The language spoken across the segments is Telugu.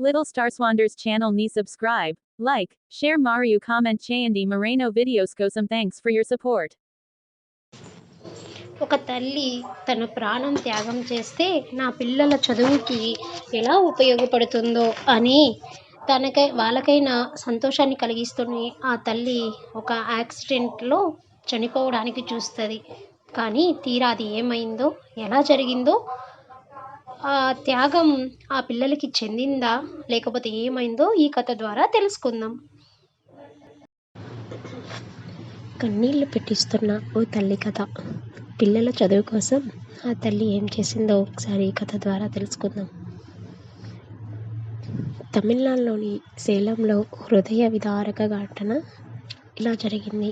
Little Starswander's channel ni subscribe, like, share Mario comment చేయండి Moreno videos కోసం thanks for your support. ఒక తల్లి తన ప్రాణం త్యాగం చేస్తే నా పిల్లల చదువుకి ఎలా ఉపయోగపడుతుందో అని తనకై వాళ్ళకైనా సంతోషాన్ని కలిగిస్తుంది ఆ తల్లి ఒక యాక్సిడెంట్లో చనిపోవడానికి చూస్తుంది కానీ తీరా అది ఏమైందో ఎలా జరిగిందో ఆ త్యాగం ఆ పిల్లలకి చెందిందా? లేకపోతే ఏమైందో ఈ కథ ద్వారా తెలుసుకుందాం. కన్నీళ్ళు పెట్టిస్తున్న ఓ తల్లి కథ. పిల్లల చదువు కోసం ఆ తల్లి ఏం చేసిందో ఒకసారి ఈ కథ ద్వారా తెలుసుకుందాం. తమిళనాడులోని సేలంలో హృదయ విదారక ఘటన ఇలా జరిగింది.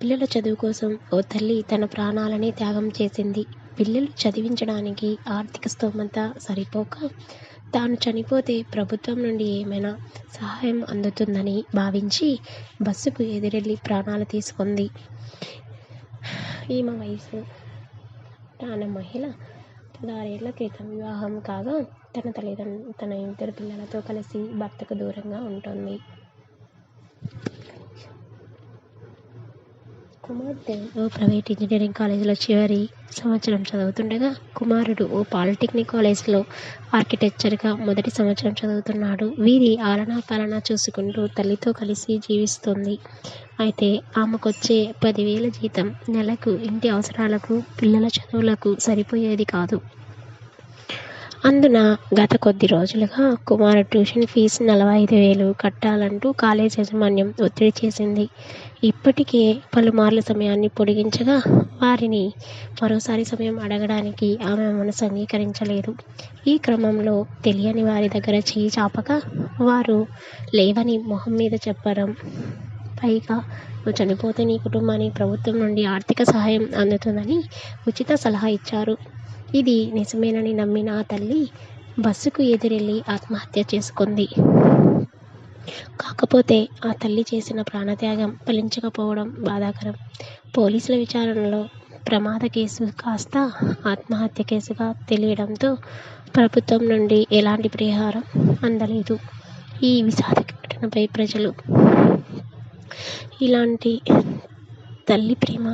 పిల్లల చదువు కోసం ఓ తల్లి తన ప్రాణాలని త్యాగం చేసింది. పిల్లలు చదివించడానికి ఆర్థిక స్తోమత సరిపోక తాను చనిపోతే ప్రభుత్వం నుండి ఏమైనా సహాయం అందుతుందని భావించి బస్సుకు ఎదురెళ్ళి ప్రాణాలు తీసుకుంది. ఈమె వయసు ఆమె మహిళ. పదహారేళ్ళ క్రితం వివాహం కాగా తన తల్లిదండ్రులు తన ఇద్దరు పిల్లలతో కలిసి భర్తకు దూరంగా ఉంటుంది. కుమార్తె ఓ ప్రైవేట్ ఇంజనీరింగ్ కాలేజీలో చివరి సంవత్సరం చదువుతుండగా కుమారుడు ఓ పాలిటెక్నిక్ కాలేజీలో ఆర్కిటెక్చర్గా మొదటి సంవత్సరం చదువుతున్నాడు. వీరి ఆలనా పాలన చూసుకుంటూ తల్లితో కలిసి జీవిస్తుంది. అయితే ఆమెకొచ్చే పదివేల జీతం నెలకు ఇంటి అవసరాలకు పిల్లల చదువులకు సరిపోయేది కాదు. అందున గత కొద్ది రోజులుగా కుమారు ట్యూషన్ ఫీజు నలభై ఐదు వేలు కట్టాలంటూ కాలేజ్ యాజమాన్యం ఒత్తిడి చేసింది. ఇప్పటికే పలుమార్లు సమయాన్ని పొడిగించగా వారిని మరోసారి సమయం అడగడానికి ఆమె మనసు అంగీకరించలేదు. ఈ క్రమంలో తెలియని వారి దగ్గర చేయి చాపక వారు లేవని మొహం మీద చెప్పడం పైగా నువ్వు చనిపోతే నీ కుటుంబానికి ప్రభుత్వం నుండి ఆర్థిక సహాయం అందుతుందని ఉచిత సలహా ఇచ్చారు. ఇది నిజమేనని నమ్మిన ఆ తల్లి బస్సుకు ఎదురెళ్ళి ఆత్మహత్య చేసుకుంది. కాకపోతే ఆ తల్లి చేసిన ప్రాణత్యాగం ఫలించకపోవడం బాధాకరం. పోలీసుల విచారణలో ప్రమాద కేసు కాస్త ఆత్మహత్య కేసుగా తెలియడంతో ప్రభుత్వం నుండి ఎలాంటి పరిహారం అందలేదు. ఈ విషాద ఘటనపై ప్రజలు ఇలాంటి తల్లి ప్రేమ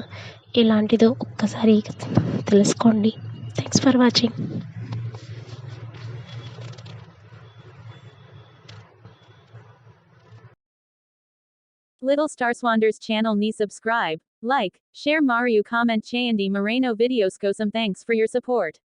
ఎలాంటిదో ఒక్కసారి తెలుసుకోండి. Thanks for watching. Little Star Swander's channel ni subscribe, like, share Mario comment Chandi Moreno videos go some thanks for your support.